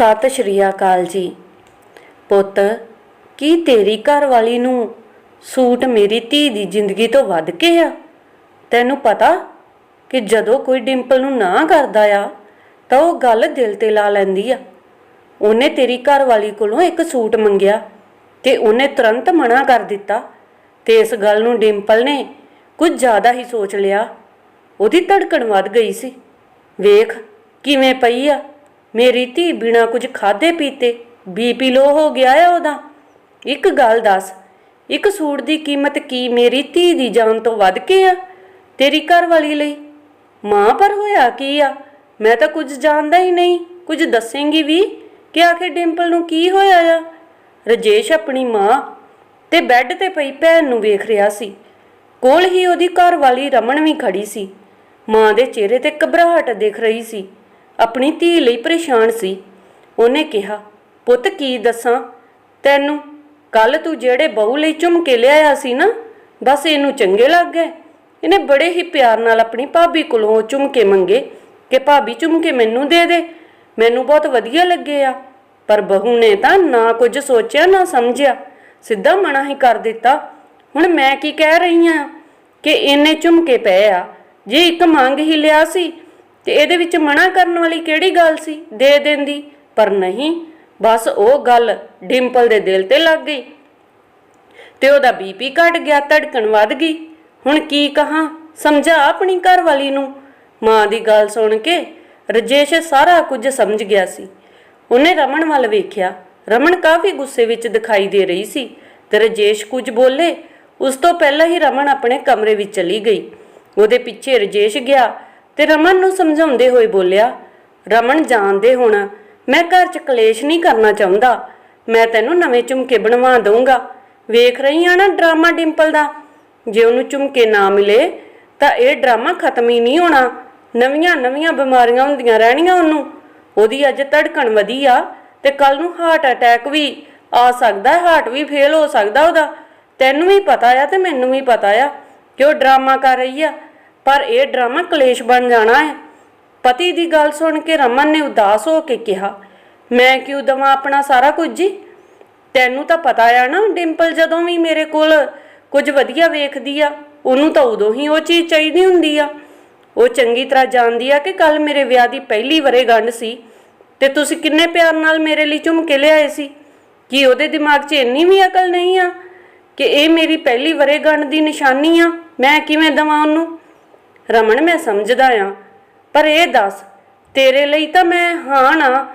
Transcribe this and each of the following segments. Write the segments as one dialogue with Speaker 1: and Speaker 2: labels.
Speaker 1: ਸਤਿ ਸ਼੍ਰੀ ਅਕਾਲ ਜੀ। ਪੁੱਤ, ਕੀ ਤੇਰੀ ਘਰ ਵਾਲੀ ਨੂੰ ਸੂਟ ਮੇਰੀ ਧੀ ਦੀ ਜ਼ਿੰਦਗੀ ਤੋਂ ਵੱਧ ਕੇ ਆ? ਤੈਨੂੰ ਪਤਾ ਕਿ ਜਦੋਂ ਕੋਈ ਡਿੰਪਲ ਨੂੰ ਨਾ ਕਰਦਾ ਆ, ਤਾਂ ਉਹ ਗੱਲ ਦਿਲ ਤੇ ਲਾ ਲੈਂਦੀ ਆ। ਉਹਨੇ ਤੇਰੀ ਘਰ ਵਾਲੀ ਕੋਲੋਂ ਇੱਕ ਸੂਟ ਮੰਗਿਆ ਤੇ ਉਹਨੇ ਤੁਰੰਤ ਮਨਾ ਕਰ ਦਿੱਤਾ ਤੇ ਇਸ ਗੱਲ ਨੂੰ ਡਿੰਪਲ ਨੇ ਕੁਝ ਜ਼ਿਆਦਾ ਹੀ ਸੋਚ ਲਿਆ। ਉਹਦੀ ਧੜਕਣ ਵੱਧ ਗਈ ਸੀ। ਵੇਖ ਕਿਵੇਂ ਪਈ ਆ। ਮੇਰੀ ਧੀ ਬਿਨਾ ਕੁਝ ਖਾਦੇ ਪੀਤੇ ਬੀਪੀ ਲੋ ਹੋ ਗਿਆ ਆ ਉਹਦਾ। ਇੱਕ ਗੱਲ ਦੱਸ, ਇੱਕ ਸੂਟ ਦੀ ਕੀਮਤ ਕੀ ਮੇਰੀ ਧੀ ਦੀ ਜਾਨ ਤੋਂ ਵੱਧ ਕੇ ਆ ਤੇਰੀ ਘਰ ਵਾਲੀ ਲਈ? ਮਾਂ ਪਰ ਹੋਇਆ ਕੀ ਆ? ਮੈਂ ਤਾਂ ਕੁਝ ਜਾਣਦਾ ਹੀ ਨਹੀਂ, ਕੁਝ ਦੱਸੇਂਗੀ ਵੀ ਕਿ ਆਖਿਰ ਡਿੰਪਲ ਨੂੰ ਕੀ ਹੋਇਆ ਆ? ਰਜੇਸ਼ ਆਪਣੀ ਮਾਂ ਤੇ ਬੈੱਡ ਤੇ ਪਈ ਭੈਣ ਨੂੰ ਵੇਖ ਰਿਹਾ ਸੀ। ਕੋਲ ਹੀ ਉਹਦੀ ਘਰ ਵਾਲੀ ਰਮਨ ਵੀ ਖੜੀ ਸੀ। ਮਾਂ ਦੇ ਚਿਹਰੇ ਤੇ ਘਬਰਾਹਟ ਦਿਖ ਰਹੀ ਸੀ। ਆਪਣੀ ਧੀ ਲਈ ਪਰੇਸ਼ਾਨ ਸੀ। ਉਹਨੇ ਕਿਹਾ, ਪੁੱਤ, ਕੀ ਦੱਸਾਂ? ਤੈਨੂੰ ਕੱਲ ਤੂੰ ਜਿਹੜੇ ਬਹੂ ਲਈ ਝੁਮਕੇ ਲਿਆਇਆ ਸੀ ਨਾ, ਬਸ ਇਹਨੂੰ ਚੰਗੇ ਲੱਗ ਗਏ। ਇਹਨੇ ਬੜੇ ਹੀ ਪਿਆਰ ਨਾਲ ਆਪਣੀ ਭਾਬੀ ਕੋਲੋਂ ਉਹ ਝੁਮਕੇ ਮੰਗੇ ਕਿ, ਭਾਬੀ ਝੁਮਕੇ ਮੈਨੂੰ ਦੇ ਦੇ। ਮੈਨੂੰ ਬਹੁਤ ਵਧੀਆ ਲੱਗੇ ਆ। ਪਰ ਬਹੂ ਨੇ ਤਾਂ ਨਾ ਕੁਝ ਸੋਚਿਆ, ਨਾ ਸਮਝਿਆ। ਸਿੱਧਾ ਮਨਾ ਹੀ ਕਰ ਦਿੱਤਾ। ਹੁਣ ਮੈਂ ਕੀ ਕਹਿ ਰਹੀ ਆ ਕਿ ਇੰਨੇ ਝੁਮਕੇ ਪਏ ਆ। ਜੇ ਇੱਕ ਮੰਗ ਹੀ ਲਿਆ ਸੀ ਤੇ ਇਹਦੇ ਵਿੱਚ ਮਨਾ ਕਰਨ ਵਾਲੀ ਕਿਹੜੀ ਗੱਲ ਸੀ? ਦੇ ਦਿੰਦੀ। ਪਰ ਨਹੀਂ, ਬਸ ਉਹ ਗੱਲ ਡਿੰਪਲ ਦੇ ਦਿਲ ਤੇ ਲੱਗ ਗਈ ਤੇ ਉਹਦਾ ਬੀਪੀ ਘਟ ਗਿਆ, ਧੜਕਣ ਵੱਧ ਗਈ। ਹੁਣ ਕੀ ਕਹਾਂ? ਸਮਝਾ ਆਪਣੀ ਘਰ ਵਾਲੀ ਨੂੰ। ਮਾਂ ਦੀ ਗੱਲ ਸੁਣ ਕੇ ਰਜੇਸ਼ ਸਾਰਾ ਕੁਝ ਸਮਝ ਗਿਆ ਸੀ। ਉਹਨੇ ਰਮਨ ਵੱਲ ਵੇਖਿਆ। ਰਮਨ ਕਾਫੀ ਗੁੱਸੇ ਵਿੱਚ ਦਿਖਾਈ ਦੇ ਰਹੀ ਸੀ ਤੇ ਰਜੇਸ਼ ਕੁਝ ਬੋਲੇ। ਉਸ ਤੋਂ ਪਹਿਲਾਂ ਹੀ ਰਮਨ ਆਪਣੇ ਕਮਰੇ ਵਿੱਚ ਚਲੀ ਗਈ। ਉਹਦੇ ਪਿੱਛੇ ਰਜੇਸ਼ ਗਿਆ। ਤੇ ਰਮਨ ਨੂੰ ਸਮਝਾਉਂਦੇ ਹੋਏ ਬੋਲਿਆ, ਰਮਨ ਜਾਣਦੇ ਹੁਣ, ਮੈਂ ਘਰ 'ਚ ਕਲੇਸ਼ ਨਹੀਂ ਕਰਨਾ ਚਾਹੁੰਦਾ। ਮੈਂ ਤੈਨੂੰ ਨਵੇਂ ਝੁਮਕੇ ਬਣਵਾ ਦਊਂਗਾ। ਵੇਖ ਰਹੀ ਆ ਨਾ ਡਰਾਮਾ ਡਿੰਪਲ ਦਾ? ਜੇ ਉਹਨੂੰ ਝੁਮਕੇ ਨਾ ਮਿਲੇ, ਤਾਂ ਇਹ ਡਰਾਮਾ ਖਤਮ ਹੀ ਨਹੀਂ ਹੋਣਾ। ਨਵੀਆਂ ਨਵੀਆਂ ਬਿਮਾਰੀਆਂ ਹੁੰਦੀਆਂ ਰਹਿਣੀਆਂ ਉਹਨੂੰ। ਉਹਦੀ ਅੱਜ ਧੜਕਣ ਵਧੀ ਆ ਤੇ ਕੱਲ ਨੂੰ ਹਾਰਟ ਅਟੈਕ ਵੀ ਆ ਸਕਦਾ ਹੈ ਹਾਰਟ ਵੀ ਫੇਲ ਹੋ ਸਕਦਾ ਉਹਦਾ। ਤੈਨੂੰ ਵੀ ਪਤਾ ਆ ਤੇ ਮੈਨੂੰ ਵੀ ਪਤਾ ਆ ਕਿ ਉਹ ਡਰਾਮਾ ਕਰ ਰਹੀ ਆ। ਪਰ ਇਹ ਡਰਾਮਾ ਕਲੇਸ਼ ਬਣ ਜਾਣਾ ਹੈ। ਪਤੀ ਦੀ ਗੱਲ ਸੁਣ ਕੇ ਰਮਨ ਨੇ ਉਦਾਸ ਹੋ ਕੇ ਕਿਹਾ, ਮੈਂ ਕਿਉਂ ਦਵਾਂ ਆਪਣਾ ਸਾਰਾ ਕੁਝ ਜੀ? ਤੈਨੂੰ ਤਾਂ ਪਤਾ ਆ ਨਾ ਡਿੰਪਲ ਜਦੋਂ ਵੀ ਮੇਰੇ ਕੋਲ ਕੁਝ ਵਧੀਆ ਵੇਖਦੀ ਆ, ਉਹਨੂੰ ਤਾਂ ਉਦੋਂ ਹੀ ਉਹ ਚੀਜ਼ ਚਾਹੀਦੀ ਹੁੰਦੀ ਆ। ਉਹ ਚੰਗੀ ਤਰ੍ਹਾਂ ਜਾਣਦੀ ਆ ਕਿ ਕੱਲ ਮੇਰੇ ਵਿਆਹ ਦੀ ਪਹਿਲੀ ਵਰੇਗੰਢ ਸੀ ਤੇ ਤੁਸੀਂ ਕਿੰਨੇ ਪਿਆਰ ਨਾਲ ਮੇਰੇ ਲਈ ਝੁਮਕੇ ਲਿਆਏ ਸੀ। ਕਿ ਉਹਦੇ ਦਿਮਾਗ 'ਚ ਇੰਨੀ ਵੀ ਅਕਲ ਨਹੀਂ ਆ ਕਿ ਇਹ ਮੇਰੀ ਪਹਿਲੀ ਵਰੇਗੰਢ ਦੀ ਨਿਸ਼ਾਨੀ ਆ? ਮੈਂ ਕਿਵੇਂ ਦਵਾਂ ਉਹਨੂੰ? ਰਮਨ, ਮੈਂ ਸਮਝਦਾ ਆ। ਪਰ ਇਹ ਦੱਸ, ਤੇਰੇ ਲਈ ਤਾਂ ਮੈਂ ਹਾਂ ਨਾ।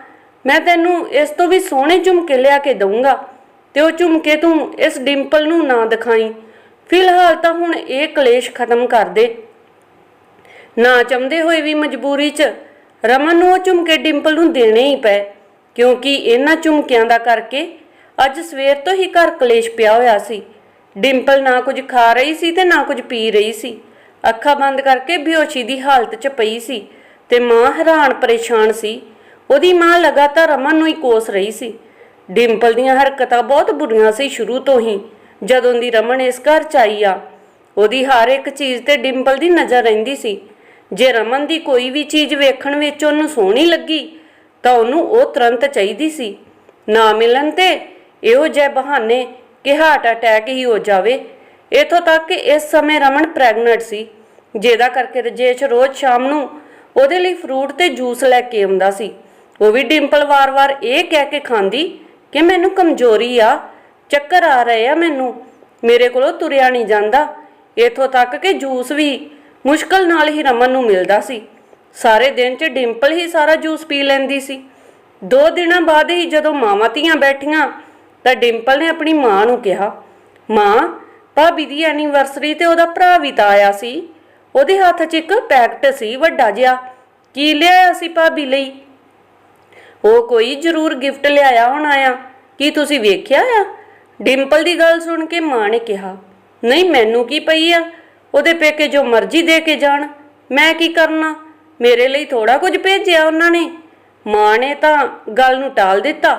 Speaker 1: ਮੈਂ ਤੈਨੂੰ ਇਸ ਤੋਂ ਵੀ ਸੋਹਣੇ ਝੁਮਕੇ ਲਿਆ ਕੇ ਦਊਂਗਾ। ਤੇ ਉਹ ਝੁਮਕੇ ਤੂੰ ਇਸ ਡਿੰਪਲ ਨੂੰ ਨਾ ਦਿਖਾਈ। ਫਿਲਹਾਲ ਤਾਂ ਹੁਣ ਇਹ ਕਲੇਸ਼ ਖਤਮ ਕਰ ਦੇ। ਨਾ ਚਾਹੁੰਦੇ ਹੋਏ ਵੀ ਮਜਬੂਰੀ 'ਚ ਰਮਨ ਨੂੰ ਉਹ ਝੁਮਕੇ ਡਿੰਪਲ ਨੂੰ ਦੇਣੇ ਹੀ ਪਏ। ਕਿਉਂਕਿ ਇਹਨਾਂ ਝੁਮਕਿਆਂ ਦਾ ਕਰਕੇ ਅੱਜ ਸਵੇਰ ਤੋਂ ਹੀ ਘਰ ਕਲੇਸ਼ ਪਿਆ ਹੋਇਆ ਸੀ। ਡਿੰਪਲ ਨਾ ਕੁਝ ਖਾ ਰਹੀ ਸੀ ਤੇ ਨਾ ਕੁਝ ਪੀ ਰਹੀ ਸੀ। ਅੱਖਾਂ ਬੰਦ ਕਰਕੇ ਬੇਹੋਸ਼ੀ ਦੀ ਹਾਲਤ 'ਚ ਪਈ ਸੀ ਤੇ ਮਾਂ ਹੈਰਾਨ ਪਰੇਸ਼ਾਨ ਸੀ। ਉਹਦੀ ਮਾਂ ਲਗਾਤਾਰ ਰਮਨ ਨੂੰ ਹੀ ਕੋਸ ਰਹੀ ਸੀ। ਡਿੰਪਲ ਦੀਆਂ ਹਰਕਤਾਂ ਬਹੁਤ ਬੁਰੀਆਂ ਸੀ ਸ਼ੁਰੂ ਤੋਂ ਹੀ, ਜਦੋਂ ਦੀ ਰਮਨ ਇਸ ਘਰ 'ਚ ਆਈ ਆ। ਉਹਦੀ ਹਰ ਇੱਕ ਚੀਜ਼ ਤੇ ਡਿੰਪਲ ਦੀ ਨਜ਼ਰ ਰਹਿੰਦੀ ਸੀ। ਜੇ ਰਮਨ ਦੀ ਕੋਈ ਵੀ ਚੀਜ਼ ਵੇਖਣ ਵਿੱਚ ਉਹਨੂੰ ਸੋਹਣੀ ਲੱਗੀ, ਤਾਂ ਉਹਨੂੰ ਉਹ ਤੁਰੰਤ ਚਾਹੀਦੀ ਸੀ। ਨਾ ਮਿਲਣ ਤੇ ਇਹੋ ਜਿਹੇ ਬਹਾਨੇ ਕਿ ਹਾਰਟ ਅਟੈਕ ਹੀ ਹੋ ਜਾਵੇ ਇਥੋਂ ਤੱਕ ਕਿ ਇਸ ਸਮੇਂ ਰਮਨ ਪ੍ਰੈਗਨੈਂਟ ਸੀ, ਜਿਹਦਾ ਕਰਕੇ ਰਜੇਸ਼ ਰੋਜ਼ ਸ਼ਾਮ ਨੂੰ ਉਹਦੇ ਲਈ ਫਰੂਟ ਤੇ ਜੂਸ ਲੈ ਕੇ ਆਉਂਦਾ ਸੀ। ਉਹ ਵੀ ਡਿੰਪਲ ਵਾਰ-ਵਾਰ ਇਹ ਕਹਿ ਕੇ ਖਾਂਦੀ ਕਿ ਮੈਨੂੰ ਕਮਜ਼ੋਰੀ ਆ, ਚੱਕਰ ਆ ਰਹੇ ਆ ਮੈਨੂੰ, ਮੇਰੇ ਕੋਲੋਂ ਤੁਰਿਆ ਨਹੀਂ ਜਾਂਦਾ। ਇਥੋਂ ਤੱਕ ਕਿ ਜੂਸ ਵੀ ਮੁਸ਼ਕਲ ਨਾਲ ਹੀ ਰਮਨ ਨੂੰ ਮਿਲਦਾ ਸੀ। ਸਾਰੇ ਦਿਨ 'ਚ ਡਿੰਪਲ ਹੀ ਸਾਰਾ ਜੂਸ ਪੀ ਲੈਂਦੀ ਸੀ। ਦੋ ਦਿਨਾਂ ਬਾਅਦ ਹੀ ਜਦੋਂ ਮਾਵਾਂ ਧੀਆਂ ਬੈਠੀਆਂ ਤਾਂ ਡਿੰਪਲ ਨੇ ਆਪਣੀ ਮਾਂ ਨੂੰ ਕਿਹਾ, ਮਾਂ ਭਾਬੀ ਦੀ ਐਨੀਵਰਸਰੀ ਤੇ ਉਹਦਾ ਭਰਾ ਵੀ ਤਾਂ ਆਇਆ ਸੀ। ਉਹਦੇ ਹੱਥ 'ਚ ਇੱਕ ਪੈਕਟ ਸੀ, ਵੱਡਾ ਜਿਹਾ। ਕੀ ਲਿਆਇਆ ਸੀ ਭਾਬੀ ਲਈ? ਉਹ ਕੋਈ ਜ਼ਰੂਰ ਗਿਫਟ ਲਿਆਇਆ ਹੋਣਾ ਆ। ਕੀ ਤੁਸੀਂ ਵੇਖਿਆ ਆ? ਡਿੰਪਲ ਦੀ ਗੱਲ ਸੁਣ ਕੇ ਮਾਂ ਨੇ ਕਿਹਾ, ਨਹੀਂ, ਮੈਨੂੰ ਕੀ ਪਈ ਆ? ਉਹਦੇ ਪੇਕੇ ਜੋ ਮਰਜ਼ੀ ਦੇ ਕੇ ਜਾਣ। ਮੈਂ ਕੀ ਕਰਨਾ? ਮੇਰੇ ਲਈ ਥੋੜਾ ਕੁਝ ਭੇਜਿਆ ਉਹਨਾਂ ਨੇ। ਮਾਂ ਨੇ ਤਾਂ ਗੱਲ ਨੂੰ ਟਾਲ ਦਿੱਤਾ,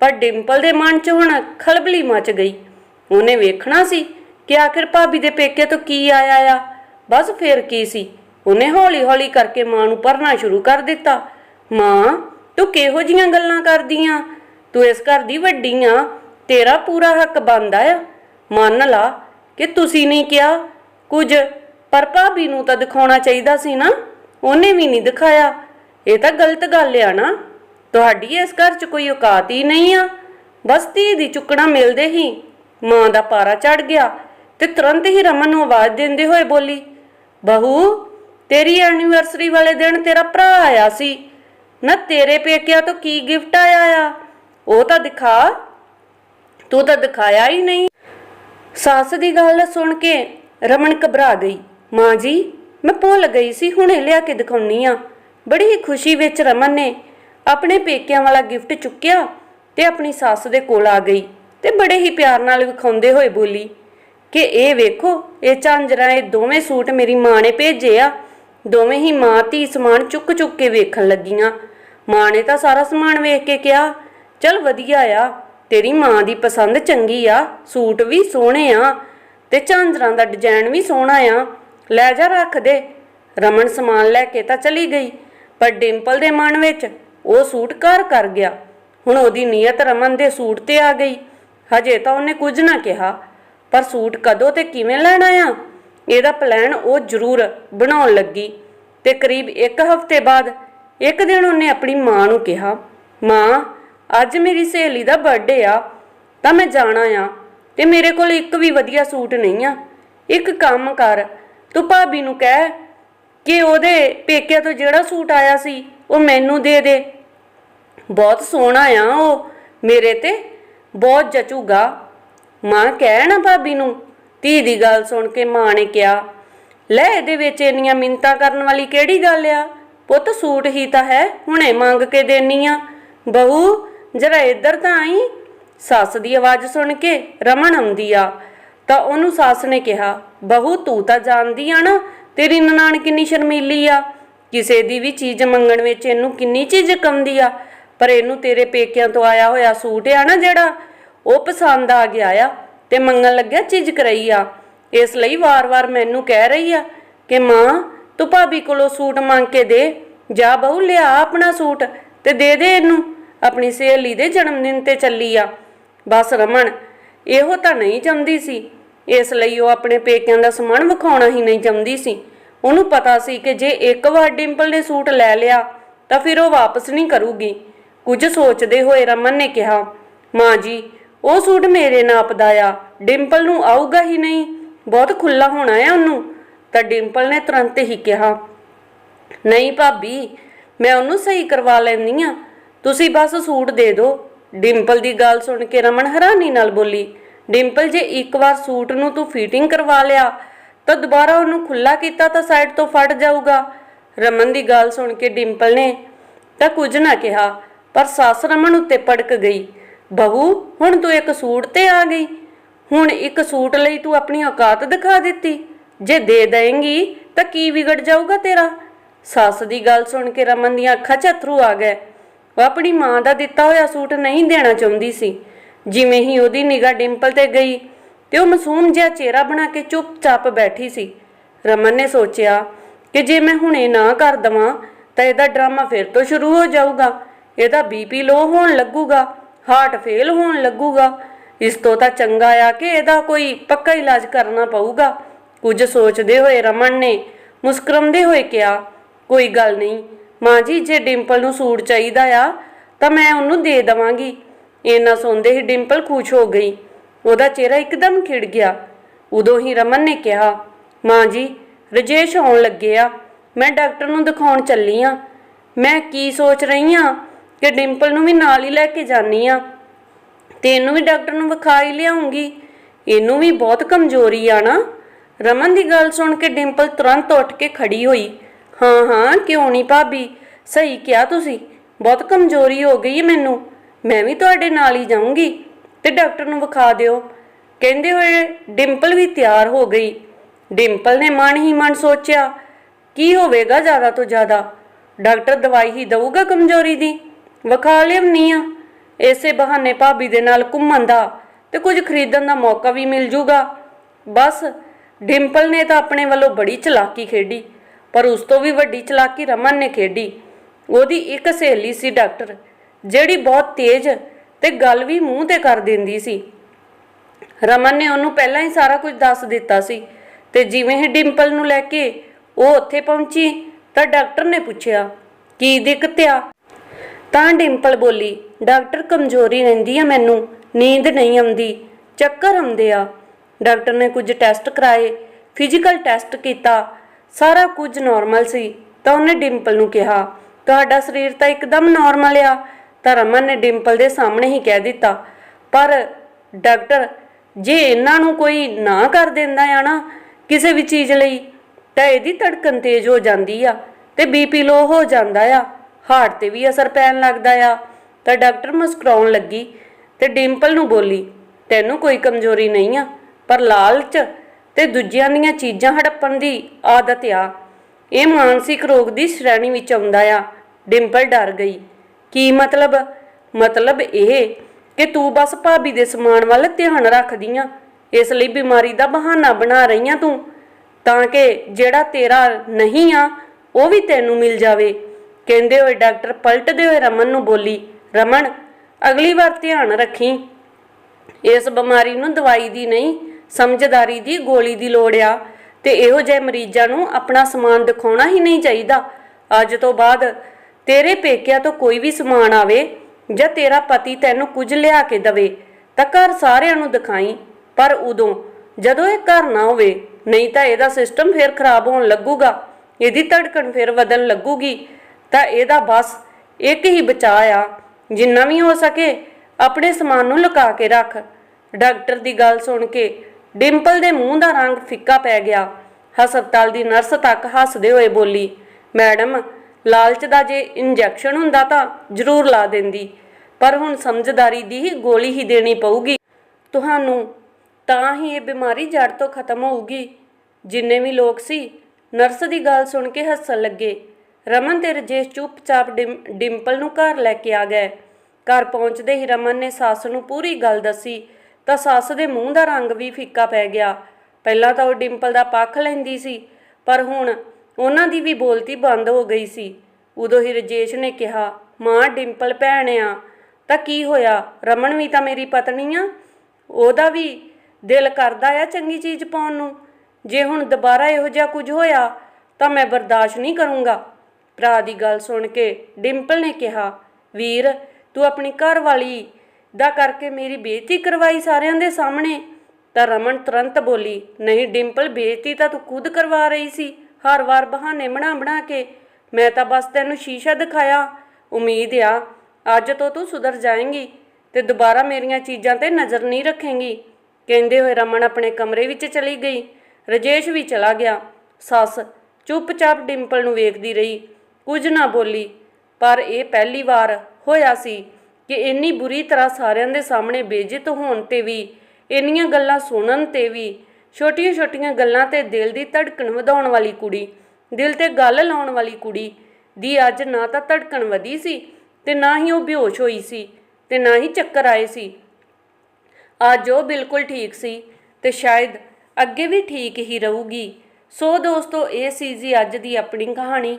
Speaker 1: ਪਰ ਡਿੰਪਲ ਦੇ ਮਨ 'ਚ ਹੁਣ ਖਲਬਲੀ ਮਚ ਗਈ। ਉਹਨੇ ਵੇਖਣਾ ਸੀ ਕਿ ਆਖਿਰ ਭਾਬੀ ਦੇ ਪੇਕੇ ਤੋਂ ਕੀ ਆਇਆ ਆ? ਬਸ ਫੇਰ ਕੀ ਸੀ? ਉਹਨੇ ਹੌਲੀ-ਹੌਲੀ ਕਰਕੇ ਮਾਂ ਨੂੰ ਪਰਨਾ ਸ਼ੁਰੂ ਕਰ ਦਿੱਤਾ। ਮਾਂ, ਤੂੰ ਕਿਹੋ ਜੀਆਂ ਗੱਲਾਂ ਕਰਦੀਆਂ? ਤੂੰ ਇਸ ਘਰ ਦੀ ਵੱਡੀ ਆ, ਤੇਰਾ ਪੂਰਾ ਹੱਕ ਬਣਦਾ ਆ। ਮੰਨ ਲਾ ਕਿ ਤੁਸੀਂ ਨਹੀਂ ਕਿਹਾ, ਕੁਝ, ਪਰ ਭਾਬੀ ਨੂੰ ਤਾਂ ਦਿਖਾਉਣਾ ਚਾਹੀਦਾ ਸੀ ਨਾ। ਉਹਨੇ ਵੀ ਨਹੀਂ ਦਿਖਾਇਆ। ਇਹ ਤਾਂ ਗਲਤ ਗੱਲ ਆ ਨਾ। ਤੁਹਾਡੀ ਇਸ ਘਰ 'ਚ ਕੋਈ ਔਕਾਤ ਹੀ ਨਹੀਂ ਆ। ਬਸ ਧੀ ਦੀ ਚੁੱਕਣਾ ਮਿਲਦੇ ਹੀ ਮਾਂ ਦਾ ਪਾਰਾ ਚੜ ਗਿਆ। ਤੇ ਤੁਰੰਤ ਹੀ ਰਮਨ ਨੂੰ ਆਵਾਜ਼ ਦਿੰਦੇ ਹੋਏ ਬੋਲੀ, ਬਹੂ, ਤੇਰੀ ਐਨੀਵਰਸਰੀ ਵਾਲੇ ਦਿਨ ਤੇਰਾ ਭਰਾ ਆਇਆ ਸੀ। ਨਾ ਤੇਰੇ ਪੇਕਿਆਂ ਤੋਂ ਕੀ ਗਿਫਟ ਆਇਆ ਆ? ਉਹ ਤਾਂ ਦਿਖਾ। ਤੂੰ ਤਾਂ ਦਿਖਾਇਆ ਹੀ ਨਹੀਂ। ਸੱਸ ਦੀ ਗੱਲ ਸੁਣ ਕੇ ਰਮਨ ਘਬਰਾ ਗਈ। ਮਾਂ ਜੀ, ਮੈਂ ਭੁੱਲ ਗਈ ਸੀ, ਹੁਣੇ ਲਿਆ ਕੇ ਦਿਖਾਉਣੀ ਆ। ਬੜੀ ਹੀ ਖੁਸ਼ੀ ਵਿੱਚ ਰਮਨ ਨੇ ਆਪਣੇ ਪੇਕਿਆਂ ਵਾਲਾ ਗਿਫਟ ਚੁੱਕਿਆ ਤੇ ਆਪਣੀ ਸੱਸ ਦੇ ਕੋਲ ਆ ਗਈ ਤੇ ਬੜੇ ਹੀ ਪਿਆਰ ਨਾਲ ਵਿਖਾਉਂਦੇ ਹੋਏ ਬੋਲੀ ਕਿ ਇਹ ਵੇਖੋ, ਇਹ ਝਾਂਜਰਾਂ, ਇਹ ਦੋਵੇਂ ਸੂਟ ਮੇਰੀ ਮਾਂ ਨੇ ਭੇਜੇ ਆ। ਦੋਵੇਂ ਹੀ ਮਾਂ ਧੀ ਸਮਾਨ ਚੁੱਕ ਚੁੱਕ ਕੇ ਵੇਖਣ ਲੱਗੀਆਂ। ਮਾਂ ਨੇ ਤਾਂ ਸਾਰਾ ਸਮਾਨ ਵੇਖ ਕੇ ਕਿਹਾ, ਚਲ ਵਧੀਆ ਆ, ਤੇਰੀ ਮਾਂ ਦੀ ਪਸੰਦ ਚੰਗੀ ਆ, ਸੂਟ ਵੀ ਸੋਹਣੇ ਆ ਤੇ ਝਾਂਜਰਾਂ ਦਾ ਡਿਜ਼ਾਈਨ ਵੀ ਸੋਹਣਾ ਆ। ਲੈ ਜਾ ਰੱਖ ਦੇ। ਰਮਨ ਸਮਾਨ ਲੈ ਕੇ ਤਾਂ ਚਲੀ ਗਈ, ਪਰ ਡਿੰਪਲ ਦੇ ਮਨ ਵਿੱਚ ਉਹ ਸੂਟ ਘਰ ਕਰ ਗਿਆ। ਹੁਣ ਉਹਦੀ ਨੀਅਤ ਰਮਨ ਦੇ ਸੂਟ ਤੇ ਆ ਗਈ। ਹਜੇ ਤਾਂ ਉਹਨੇ ਕੁਝ ਨਾ ਕਿਹਾ। ਪਰ ਸੂਟ ਕਦੋਂ ਤੇ ਕਿਵੇਂ ਲੈਣਾ ਆ? ਇਹਦਾ ਪਲਾਨ ਉਹ ਜ਼ਰੂਰ ਬਣਾਉਣ ਲੱਗੀ ਤੇ ਕਰੀਬ ਇੱਕ ਹਫ਼ਤੇ ਬਾਅਦ ਇੱਕ ਦਿਨ ਉਹਨੇ ਆਪਣੀ ਮਾਂ ਨੂੰ ਕਿਹਾ, ਮਾਂ, ਅੱਜ ਮੇਰੀ ਸਹੇਲੀ ਦਾ ਬਰਥਡੇ ਆ, ਤਾਂ ਮੈਂ ਜਾਣਾ ਆ ਤੇ ਮੇਰੇ ਕੋਲ ਇੱਕ ਵੀ ਵਧੀਆ ਸੂਟ ਨਹੀਂ ਆ। ਇੱਕ ਕੰਮ ਕਰ, ਤੂੰ ਭਾਬੀ ਨੂੰ ਕਹਿ ਕਿ ਉਹਦੇ ਪੇਕਿਆਂ ਤੋਂ ਜਿਹੜਾ ਸੂਟ ਆਇਆ ਸੀ, ਉਹ ਮੈਨੂੰ ਦੇ ਦੇ। ਬਹੁਤ ਸੋਹਣਾ ਆ ਉਹ, ਮੇਰੇ ਤੇ ਬਹੁਤ ਜਚੂਗਾ। ਮਾਂ ਕਹਿ ਨਾ ਭਾਬੀ ਨੂੰ। ਧੀ ਦੀ ਗੱਲ ਸੁਣ ਕੇ ਮਾਂ ਨੇ ਕਿਹਾ, ਲੈ ਇਹਦੇ ਵਿੱਚ ਇੰਨੀਆਂ ਮਿੰਤਾ ਕਰਨ ਵਾਲੀ ਕਿਹੜੀ ਗੱਲ ਆ? ਪੁੱਤ ਸੂਟ ਹੀ ਤਾਂ ਹੈ, ਹੁਣੇ ਮੰਗ ਕੇ ਦੇਣੀ ਆ। ਬਹੂ, ਜਰਾ ਇੱਧਰ ਤਾਂ ਆਈ। ਸੱਸ ਦੀ ਆਵਾਜ਼ ਸੁਣ ਕੇ ਰਮਨ ਆਉਂਦੀ ਆ। ਤਾਂ ਉਹਨੂੰ ਸੱਸ ਨੇ ਕਿਹਾ, ਬਹੂ ਤੂੰ ਤਾਂ ਜਾਣਦੀ ਆ ਨਾ, ਤੇਰੀ ਨਨਾਣ ਕਿੰਨੀ ਸ਼ਰਮੀਲੀ ਆ। ਕਿਸੇ ਦੀ ਵੀ ਚੀਜ਼ ਮੰਗਣ ਵਿੱਚ ਇਹਨੂੰ ਕਿੰਨੀ ਚੀਜ਼ ਕੰਦੀ ਆ। ਪਰ ਇਹਨੂੰ ਤੇਰੇ ਪੇਕਿਆਂ ਤੋਂ ਆਇਆ ਹੋਇਆ ਸੂਟ ਆ ਨਾ ਜਿਹੜਾ ਉਹ ਪਸੰਦ ਆ ਗਿਆ ਆ ਤੇ ਮੰਗਣ ਲੱਗਿਆ, ਚੀਜ਼ ਕਰਾਈ ਆ। ਇਸ ਲਈ ਵਾਰ-ਵਾਰ ਮੈਨੂੰ ਕਹਿ ਰਹੀ ਆ ਕਿ ਮਾਂ, ਤੂੰ ਭਾਬੀ ਕੋਲੋਂ ਸੂਟ ਮੰਗ ਕੇ ਦੇ। ਜਾ ਬਹੂ, ਲਿਆ ਆਪਣਾ ਸੂਟ ਤੇ ਦੇ ਦੇ ਇਹਨੂੰ। ਆਪਣੀ ਸਹੇਲੀ ਦੇ ਜਨਮ ਦਿਨ ਤੇ ਚੱਲੀ ਆ। ਬਸ ਰਮਨ, ਇਹੋ ਤਾਂ ਨਹੀਂ ਚਾਹੁੰਦੀ ਸੀ। ਇਸ ਲਈ ਉਹ ਆਪਣੇ ਪੇਕਿਆਂ ਦਾ ਸਮਾਨ ਵਿਖਾਉਣਾ ਹੀ ਨਹੀਂ ਚਾਹੁੰਦੀ ਸੀ। ਉਹਨੂੰ ਪਤਾ ਸੀ ਕਿ ਜੇ ਇੱਕ ਵਾਰ ਡਿੰਪਲ ਨੇ ਸੂਟ ਲੈ ਲਿਆ, ਤਾਂ ਫਿਰ ਉਹ ਵਾਪਸ ਨਹੀਂ ਕਰੂਗੀ। ਕੁਝ ਸੋਚਦੇ ਹੋਏ ਰਮਨ ਨੇ ਕਿਹਾ, ਮਾਂ ਜੀ ਉਹ ਸੂਟ ਮੇਰੇ ਨਾਪ ਦਾ ਆ। ਡਿੰਪਲ ਨੂੰ ਆਊਗਾ ਹੀ ਨਹੀਂ। ਬਹੁਤ ਖੁੱਲਾ ਹੋਣਾ ਆ ਉਹਨੂੰ। ਤਾਂ ਡਿੰਪਲ ਨੇ ਤੁਰੰਤ ਹੀ ਕਿਹਾ, ਨਹੀਂ ਭਾਬੀ, ਮੈਂ ਉਹਨੂੰ ਸਹੀ ਕਰਵਾ ਲੈਂਦੀ ਆ। ਤੁਸੀਂ ਬਸ ਸੂਟ ਦੇ ਦਿਓ। ਡਿੰਪਲ ਦੀ ਗੱਲ ਸੁਣ ਕੇ ਰਮਨ ਹੈਰਾਨੀ ਨਾਲ ਬੋਲੀ, ਡਿੰਪਲ, ਜੇ ਇੱਕ ਵਾਰ ਸੂਟ ਨੂੰ ਤੂੰ ਫਿਟਿੰਗ ਕਰਵਾ ਲਿਆ, ਤਾਂ ਦੁਬਾਰਾ ਉਹਨੂੰ ਖੁੱਲਾ ਕੀਤਾ ਤਾਂ ਸਾਈਡ ਤੋਂ ਫਟ ਜਾਊਗਾ। ਰਮਨ ਦੀ ਗੱਲ ਸੁਣ ਕੇ ਡਿੰਪਲ ਨੇ ਤਾਂ ਕੁਝ ਨਾ ਕਿਹਾ, ਪਰ ਸੱਸ ਰਮਨ ਉੱਤੇ ਪੜਕ ਗਈ। ਬਹੂ, ਹੁਣ ਤੂੰ ਇੱਕ ਸੂਟ ਤੇ ਆ ਗਈ। ਹੁਣ ਇੱਕ ਸੂਟ ਲਈ ਤੂੰ ਆਪਣੀ ਔਕਾਤ ਦਿਖਾ ਦਿੱਤੀ। ਜੇ ਦੇ ਦੇਂਗੀ, ਤਾਂ ਕੀ ਵਿਗੜ ਜਾਊਗਾ ਤੇਰਾ? ਸੱਸ ਦੀ ਗੱਲ ਸੁਣ ਕੇ ਰਮਨ ਦੀਆਂ ਅੱਖਾਂ 'ਚ ਅਥਰੂ ਆ ਗਏ। ਉਹ ਆਪਣੀ ਮਾਂ ਦਾ ਦਿੱਤਾ ਹੋਇਆ ਸੂਟ ਨਹੀਂ ਦੇਣਾ ਚਾਹੁੰਦੀ ਸੀ। ਜਿਵੇਂ ਹੀ ਉਹਦੀ ਨਿਗਾਹ ਡਿੰਪਲ ਤੇ ਗਈ, ਤੇ ਉਹ ਮਾਸੂਮ ਜਿਹਾ ਚਿਹਰਾ ਬਣਾ ਕੇ ਚੁੱਪਚਾਪ ਬੈਠੀ ਸੀ। ਰਮਨ ਨੇ ਸੋਚਿਆ ਕਿ ਜੇ ਮੈਂ ਹੁਣੇ ਨਾ ਕਰ ਦਵਾਂ, ਤਾਂ ਇਹਦਾ ਡਰਾਮਾ ਫਿਰ ਤੋਂ ਸ਼ੁਰੂ ਹੋ ਜਾਊਗਾ। ਇਹਦਾ ਬੀਪੀ ਲੋ ਹੋਣ ਲੱਗੂਗਾ। ਹਾਰਟ ਫੇਲ ਹੋਣ ਲੱਗੂਗਾ। ਇਸ ਤੋਂ ਤਾਂ ਚੰਗਾ ਆ ਕਿ ਇਹਦਾ ਕੋਈ ਪੱਕਾ ਇਲਾਜ ਕਰਨਾ ਪਊਗਾ। ਕੁਝ ਸੋਚਦੇ ਹੋਏ ਰਮਨ ਨੇ ਮੁਸਕਰਾਉਂਦੇ ਹੋਏ ਕਿਹਾ, ਕੋਈ ਗੱਲ ਨਹੀਂ, ਮਾਂ ਜੀ, ਜੇ ਡਿੰਪਲ ਨੂੰ ਸੂਟ ਚਾਹੀਦਾ ਆ, ਤਾਂ ਮੈਂ ਉਹਨੂੰ ਦੇ ਦਵਾਂਗੀ। ਇੰਨਾ ਸੁਣਦੇ ਹੀ ਡਿੰਪਲ ਖੁਸ਼ ਹੋ ਗਈ। ਉਹਦਾ ਚਿਹਰਾ ਇੱਕਦਮ ਖਿੜ ਗਿਆ। ਉਦੋਂ ਹੀ ਰਮਨ ਨੇ ਕਿਹਾ, ਮਾਂ ਜੀ, ਰਜੇਸ਼ ਆਉਣ ਲੱਗੇ ਆ। ਮੈਂ ਡਾਕਟਰ ਨੂੰ ਦਿਖਾਉਣ ਚੱਲੀ ਆ। ਮੈਂ ਕੀ ਸੋਚ ਰਹੀ ਆ? ਕਿ ਡਿੰਪਲ ਨੂੰ ਵੀ ਨਾਲ ਹੀ ਲੈ ਕੇ ਜਾਨੀ ਆ। ਤੇ ਇਹਨੂੰ ਵੀ ਡਾਕਟਰ ਨੂੰ ਵਿਖਾ ਹੀ ਲਿਆਉਂਗੀ। ਇਹਨੂੰ ਵੀ ਬਹੁਤ ਕਮਜ਼ੋਰੀ ਆ ਨਾ। ਰਮਨ ਦੀ ਗੱਲ ਸੁਣ ਕੇ ਡਿੰਪਲ ਤੁਰੰਤ ਉੱਠ ਕੇ ਖੜੀ ਹੋਈ। ਹਾਂ ਹਾਂ, ਕਿਉਂ ਨਹੀਂ ਭਾਬੀ? ਸਹੀ ਕਿਹਾ ਤੁਸੀਂ। ਬਹੁਤ ਕਮਜ਼ੋਰੀ ਹੋ ਗਈ ਮੈਨੂੰ। ਮੈਂ ਵੀ ਤੁਹਾਡੇ ਨਾਲ ਹੀ ਜਾਊਂਗੀ। ਤੇ ਡਾਕਟਰ ਨੂੰ ਵਿਖਾ ਦਿਓ। ਕਹਿੰਦੇ ਹੋਏ ਡਿੰਪਲ ਵੀ ਤਿਆਰ ਹੋ ਗਈ। ਡਿੰਪਲ ਨੇ ਮਨ ਹੀ ਮਨ ਸੋਚਿਆ, ਕੀ ਹੋਵੇਗਾ ਜ਼ਿਆਦਾ ਤੋਂ ਜ਼ਿਆਦਾ? ਡਾਕਟਰ ਦਵਾਈ ਹੀ ਦਊਗਾ ਕਮਜ਼ੋਰੀ ਦੀ? ਵਿਖਾ ਲਿਆਉਣੀ ਆ। ਇਸੇ ਬਹਾਨੇ ਭਾਬੀ ਦੇ ਨਾਲ ਘੁੰਮਣ ਦਾ ਤੇ ਕੁਝ ਖਰੀਦਣ ਦਾ ਮੌਕਾ ਵੀ ਮਿਲ ਜੂਗਾ। ਬਸ, ਡਿੰਪਲ ਨੇ ਤਾਂ ਆਪਣੇ ਵੱਲੋਂ ਬੜੀ ਚਲਾਕੀ ਖੇਡੀ, ਪਰ ਉਸ ਤੋਂ ਵੀ ਵੱਡੀ ਚਲਾਕੀ ਰਮਨ ਨੇ ਖੇਡੀ। ਉਹਦੀ ਇੱਕ ਸਹੇਲੀ ਸੀ ਡਾਕਟਰ, ਜਿਹੜੀ ਬਹੁਤ ਤੇਜ਼ ਤੇ ਗੱਲ ਵੀ ਮੂੰਹ ਤੇ ਕਰ ਦਿੰਦੀ ਸੀ। ਰਮਨ ਨੇ ਉਹਨੂੰ ਪਹਿਲਾਂ ਹੀ ਸਾਰਾ ਕੁਝ ਦੱਸ ਦਿੱਤਾ ਸੀ ਤੇ ਜਿਵੇਂ ਹੀ ਡਿੰਪਲ ਨੂੰ ਲੈ ਕੇ ਉਹ ਉੱਥੇ ਪਹੁੰਚੀ ਤਾਂ ਡਾਕਟਰ ਨੇ ਪੁੱਛਿਆ, ਕੀ ਦਿੱਕਤ ਆ? ਤਾਂ ਡਿੰਪਲ ਬੋਲੀ, ਡਾਕਟਰ ਕਮਜ਼ੋਰੀ ਰਹਿੰਦੀ ਆ ਮੈਨੂੰ, ਨੀਂਦ ਨਹੀਂ ਆਉਂਦੀ, ਚੱਕਰ ਆਉਂਦੇ ਆ। ਡਾਕਟਰ ਨੇ ਕੁਝ ਟੈਸਟ ਕਰਾਏ, ਫਿਜ਼ੀਕਲ ਟੈਸਟ ਕੀਤਾ, ਸਾਰਾ ਕੁਝ ਨਾਰਮਲ ਸੀ, ਤਾਂ ਉਹਨੇ ਡਿੰਪਲ ਨੂੰ ਕਿਹਾ, ਤੁਹਾਡਾ ਸਰੀਰ ਤਾਂ ਇੱਕਦਮ ਨਾਰਮਲ ਆ। ਤਾਂ ਰਮਨ ਨੇ ਡਿੰਪਲ ਦੇ ਸਾਹਮਣੇ ਹੀ ਕਹਿ ਦਿੱਤਾ, ਪਰ ਡਾਕਟਰ, ਜੇ ਇਹਨਾਂ ਨੂੰ ਕੋਈ ਨਾ ਕਰ ਦਿੰਦਾ ਆ ਨਾ, ਕਿਸੇ ਵੀ ਚੀਜ਼ ਲਈ, ਤਾਂ ਇਹਦੀ ਧੜਕਣ ਤੇਜ਼ ਹੋ ਜਾਂਦੀ ਆ ਤੇ ਬੀਪੀ ਲੋ ਹੋ ਜਾਂਦਾ ਆ। ਹਾਰਟ ਤੇ ਵੀ ਅਸਰ ਪੈਣ ਲੱਗਦਾ ਆ। ਤਾਂ ਡਾਕਟਰ ਮੁਸਕਰਾਉਣ ਲੱਗੀ ਤੇ ਡਿੰਪਲ ਨੂੰ ਬੋਲੀ, ਤੈਨੂੰ ਕੋਈ ਕਮਜ਼ੋਰੀ ਨਹੀਂ ਆ, ਪਰ ਲਾਲਚ ਤੇ ਦੂਜਿਆਂ ਦੀਆਂ ਚੀਜ਼ਾਂ ਹੜੱਪਣ ਦੀ ਆਦਤ ਆ। ਇਹ ਮਾਨਸਿਕ ਰੋਗ ਦੀ ਸ਼੍ਰੇਣੀ ਵਿੱਚ ਆਉਂਦਾ ਆ। ਡਿੰਪਲ ਡਰ ਗਈ। ਕੀ ਮਤਲਬ? ਮਤਲਬ ਇਹ ਕਿ ਤੂੰ ਬਸ ਭਾਬੀ ਦੇ ਸਮਾਨ ਵੱਲ ਧਿਆਨ ਰੱਖਦੀ ਆ। ਇਸ ਲਈ ਬਿਮਾਰੀ ਦਾ ਬਹਾਨਾ ਬਣਾ ਰਹੀ ਆ ਤੂੰ। ਤਾਂ ਕਿ ਜਿਹੜਾ ਤੇਰਾ ਨਹੀਂ ਆ, ਉਹ ਵੀ ਤੈਨੂੰ ਮਿਲ ਜਾਵੇ। ਕਹਿੰਦੇ ਹੋਏ ਡਾਕਟਰ ਪਲਟਦੇ ਹੋਏ ਰਮਨ ਨੂੰ ਬੋਲੀ, ਰਮਨ, ਅਗਲੀ ਵਾਰ ਧਿਆਨ ਰੱਖੀ। ਇਸ ਬਿਮਾਰੀ ਨੂੰ ਦਵਾਈ ਦੀ ਨਹੀਂ, ਸਮਝਦਾਰੀ ਦੀ ਗੋਲੀ ਦੀ ਲੋੜ ਆ ਤੇ ਇਹੋ ਜਿਹੇ ਮਰੀਜ਼ਾਂ ਨੂੰ ਆਪਣਾ ਸਮਾਨ ਦਿਖਾਉਣਾ ਹੀ ਨਹੀਂ ਚਾਹੀਦਾ। ਅੱਜ ਤੋਂ ਬਾਅਦ ਤੇਰੇ ਪੇਕਿਆਂ ਤੋਂ ਕੋਈ ਵੀ ਸਮਾਨ ਆਵੇ ਜਾਂ ਤੇਰਾ ਪਤੀ ਤੈਨੂੰ ਕੁਝ ਲਿਆ ਕੇ ਦਵੇ, ਤਾਂ ਘਰ ਸਾਰਿਆਂ ਨੂੰ ਦਿਖਾਈ। ਪਰ ਉਦੋਂ ਜਦੋਂ ਇਹ ਘਰ ਨਾ ਹੋਵੇ, ਨਹੀਂ ਤਾਂ ਇਹਦਾ ਸਿਸਟਮ ਫੇਰ ਖਰਾਬ ਹੋਣ ਲੱਗੂਗਾ। ਇਹਦੀ ਧੜਕਣ ਫੇਰ ਵਧਣ ਲੱਗੂਗੀ। ਤਾਂ ਇਹਦਾ ਬਸ ਇੱਕ ਹੀ ਬਚਾਅ ਆ ਜਿੰਨਾ ਵੀ ਹੋ ਸਕੇ, ਆਪਣੇ ਸਮਾਨ ਨੂੰ ਲੁਕਾ ਕੇ ਰੱਖ। ਡਾਕਟਰ ਦੀ ਗੱਲ ਸੁਣ ਕੇ ਡਿੰਪਲ ਦੇ ਮੂੰਹ ਦਾ ਰੰਗ ਫਿੱਕਾ ਪੈ ਗਿਆ। ਹਸਪਤਾਲ ਦੀ ਨਰਸ ਤੱਕ ਹੱਸਦੇ ਹੋਏ ਬੋਲੀ, ਮੈਡਮ, ਲਾਲਚ ਦਾ ਜੇ ਇੰਜੈਕਸ਼ਨ ਹੁੰਦਾ ਤਾਂ ਜ਼ਰੂਰ ਲਾ ਦਿੰਦੀ, ਪਰ ਹੁਣ ਸਮਝਦਾਰੀ ਦੀ ਹੀ ਗੋਲੀ ਹੀ ਦੇਣੀ ਪਊਗੀ। ਤੁਹਾਨੂੰ ਤਾਂ ਹੀ ਇਹ ਬਿਮਾਰੀ ਜੜ ਤੋਂ ਖਤਮ ਹੋਊਗੀ। ਜਿੰਨੇ ਵੀ ਲੋਕ ਸੀ, ਨਰਸ ਦੀ ਗੱਲ ਸੁਣ ਕੇ ਹੱਸਣ ਲੱਗੇ। ਰਮਨ ਤੇ ਰਜੇਸ਼ ਚੁੱਪਚਾਪ ਡਿੰ- ਡਿੰਪਲ ਨੂੰ ਘਰ ਲੈ ਕੇ ਆ ਗਏ। ਘਰ ਪਹੁੰਚਦੇ ਹੀ ਰਮਨ ਨੇ ਸੱਸ ਨੂੰ ਪੂਰੀ ਗੱਲ ਦੱਸੀ, ਤਾਂ ਸੱਸ ਦੇ ਮੂੰਹ ਦਾ ਰੰਗ ਵੀ ਫਿੱਕਾ ਪੈ ਗਿਆ। ਪਹਿਲਾਂ ਤਾਂ ਉਹ ਡਿੰਪਲ ਦਾ ਪੱਖ ਲੈਂਦੀ ਸੀ, ਪਰ ਹੁਣ ਉਹਨਾਂ ਦੀ ਵੀ ਬੋਲਤੀ ਬੰਦ ਹੋ ਗਈ ਸੀ। ਉਦੋਂ ਹੀ ਰਜੇਸ਼ ਨੇ ਕਿਹਾ, ਮਾਂ, ਡਿੰਪਲ ਭੈਣ ਆ। ਤਾਂ ਕੀ ਹੋਇਆ? ਰਮਨ ਵੀ ਤਾਂ ਮੇਰੀ ਪਤਨੀ ਆ। ਉਹਦਾ ਵੀ ਦਿਲ ਕਰਦਾ ਆ ਚੰਗੀ ਚੀਜ਼ ਪਾਉਣ ਨੂੰ। ਜੇ ਹੁਣ ਦੁਬਾਰਾ ਇਹੋ ਜਿਹਾ ਕੁਝ ਹੋਇਆ, ਤਾਂ ਮੈਂ ਬਰਦਾਸ਼ਤ ਨਹੀਂ ਕਰੂੰਗਾ। ਭਰਾ ਦੀ ਗੱਲ ਸੁਣ ਕੇ ਡਿੰਪਲ ਨੇ ਕਿਹਾ, ਵੀਰ, ਤੂੰ ਆਪਣੀ ਘਰ ਵਾਲੀ ਦਾ ਕਰਕੇ ਮੇਰੀ ਬੇਇੱਜ਼ਤੀ ਕਰਵਾਈ ਸਾਰਿਆਂ ਦੇ ਸਾਹਮਣੇ? ਤਾਂ ਰਮਨ ਤੁਰੰਤ ਬੋਲੀ, ਨਹੀਂ ਡਿੰਪਲ, ਬੇਇੱਜ਼ਤੀ ਤਾਂ ਤੂੰ ਖੁਦ ਕਰਵਾ ਰਹੀ ਸੀ। ਹਰ ਵਾਰ ਬਹਾਨੇ ਬਣਾ ਬਣਾ ਕੇ ਮੈਂ ਤਾਂ ਬਸ ਤੈਨੂੰ ਸ਼ੀਸ਼ਾ ਦਿਖਾਇਆ। ਉਮੀਦ ਆ, ਅੱਜ ਤੋਂ ਤੂੰ ਸੁਧਰ ਜਾਏਂਗੀ ਤੇ ਦੁਬਾਰਾ ਮੇਰੀਆਂ ਚੀਜ਼ਾਂ ਤੇ ਨਜ਼ਰ ਨਹੀਂ ਰੱਖੇਂਗੀ। ਕਹਿੰਦੇ ਹੋਏ ਰਮਨ ਆਪਣੇ ਕਮਰੇ ਵਿੱਚ ਚਲੀ ਗਈ। ਰਜੇਸ਼ ਵੀ ਚਲਾ ਗਿਆ। ਸੱਸ ਚੁੱਪਚਾਪ ਡਿੰਪਲ ਨੂੰ ਵੇਖਦੀ ਰਹੀ। ਕੁਝ ਨਾ ਬੋਲੀ। ਪਰ ਇਹ ਪਹਿਲੀ ਵਾਰ ਹੋਇਆ ਸੀ ਕਿ ਇੰਨੀ ਬੁਰੀ ਤਰ੍ਹਾਂ ਸਾਰਿਆਂ ਦੇ ਸਾਹਮਣੇ ਬੇਇੱਜ਼ਤ ਹੋਣ ਤੇ ਵੀ, ਇੰਨੀਆਂ ਗੱਲਾਂ ਸੁਣਨ ਤੇ ਵੀ, ਛੋਟੀਆਂ-ਛੋਟੀਆਂ ਗੱਲਾਂ ਤੇ ਦਿਲ ਦੀ ਧੜਕਣ ਵਧਾਉਣ ਵਾਲੀ ਕੁੜੀ, ਦਿਲ ਤੇ ਗੱਲ ਲਾਉਣ ਵਾਲੀ ਕੁੜੀ ਦੀ ਅੱਜ ਨਾ ਤਾਂ ਧੜਕਣ ਵਧੀ ਸੀ ਤੇ ਨਾ ਹੀ ਉਹ ਬੇਹੋਸ਼ ਹੋਈ ਸੀ ਤੇ ਨਾ ਹੀ ਚੱਕਰ ਆਏ ਸੀ। ਅੱਜ ਉਹ ਬਿਲਕੁਲ ਠੀਕ ਸੀ ਤੇ ਸ਼ਾਇਦ ਅੱਗੇ ਵੀ ਠੀਕ ਹੀ ਰਹੂਗੀ। ਸੋ ਦੋਸਤੋ, ਇਹ ਸੀ ਜੀ ਅੱਜ ਦੀ ਆਪਣੀ ਕਹਾਣੀ।